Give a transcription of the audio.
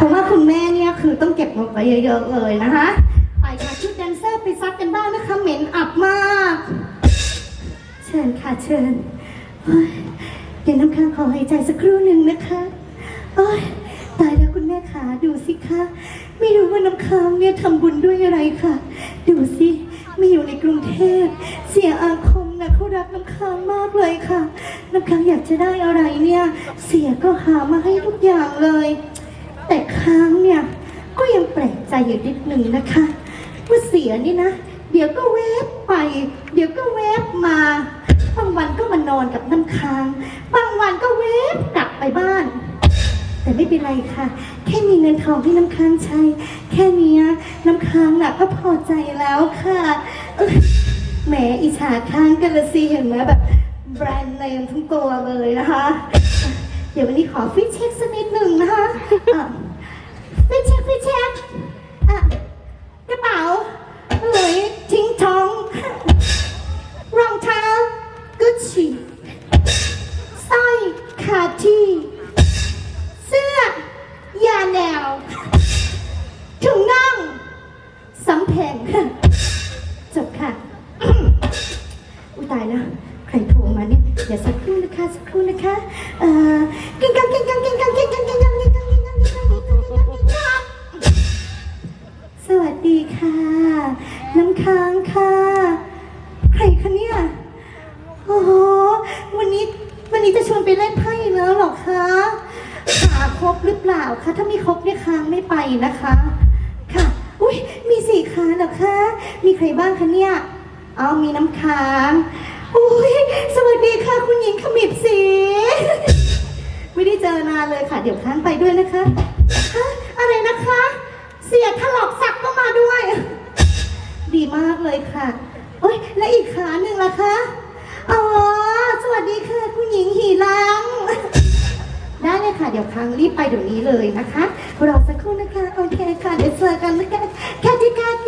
เพราะว่าคุณแม่เนี่ยคือต้องเก็บงบไว้เยอะๆเลยนะคะไปค่ะชุดแดนเซอร์ไปซักกันบ้างนะคะเหม็นอับมาก เชิญค่ะเชิญเฮ้ยเดี๋ยวน้ำค้างขอหายใจสักครู่หนึ่งนะคะโอ้ยตายแล้วคุณแม่ขาดูสิคะไม่รู้ว่าน้ำค้างเนี่ยทำบุญด้วยอะไรค่ะ ดูสิไม่อยู่ในกรุงเทพเสียอาคมนะเขารักน้ำค้างมากเลยค่ะ น้ำค้างอยากจะได้อะไรเนี่ย เสียก็หามาให้ทุกอย่างเลย แต่ค้างเนี่ยก็ยังแปลกใจอยู่นิดหนึ่งนะคะว่าเสียนี่นะ เดี๋ยวก็แวบไป เดี๋ยวก็แวบมา บางวันก็มานอนกับน้ำค้าง บางวันก็แวบกลับไปบ้าน แต่ไม่เป็นไรค่ะ แค่มีเงินทองที่น้ำค้างใช้ แค่นี้น้ำค้างน่ะก็พอใจแล้วค่ะแหมอิจฉาค้างกันละสิเห็นไหมแบบแบรนด์เนมทั้งตัวเลยนะคะ เดี๋ยววันนี้ขอฟิตเช็คสักนิดหนึ่งนะคะอะฟิตเช็คฟิตเช็คอะกระเป๋าหลุยทิ้งท้องรองเท้ากุชชี่สร้อยคาที่เสื้อยาแนวถุงน่องสำแพงจบค่ะ อุ้ยตายแล้วใครโทร มาเนี่ยเดี๋ยวสักครู่นะคะสักครู่นะคะเอ่อกิ้งกังกิ้งกังกิ้งกังกิ้งกังกิ้งกังกิ้งกังกิ้งกังกิ้งกังสวัสดีค่ะ น้ำค้างค่ะ ใครคะเนี่ยโอ้โหวันนี้วันนี้จะชวนไปเล่นไพ่แล้วเหรอคะหาครบหรือเปล่าคะถ้ามีครบเนี่ยค้างไม่ไปนะคะ ค่ะ อุ้ยมีสี่ค้างเหรอคะมีใครบ้างคะเนี่ยเอามีน้ำค้าง อุ้ยสวัสดีค่ะ คุณหญิงขมิบสีไม่ได้เจอนานเลยค่ะ เดี๋ยวค้างไปด้วยนะคะฮะอะไรนะคะ เสียถลอกสักก็มาด้วย ดีมากเลยค่ะโอ้ยและอีกขาหนึ่งล่ะคะอ๋อสวัสดีค่ะ คุณหญิงหีรังได้เลยค่ะ เดี๋ยวครั้งรีบไปเดี๋ยวนี้เลยนะคะรอสักครู่นะคะ โอเคค่ะ เดี๋ยวเจอกันนะคะแคทิกาเ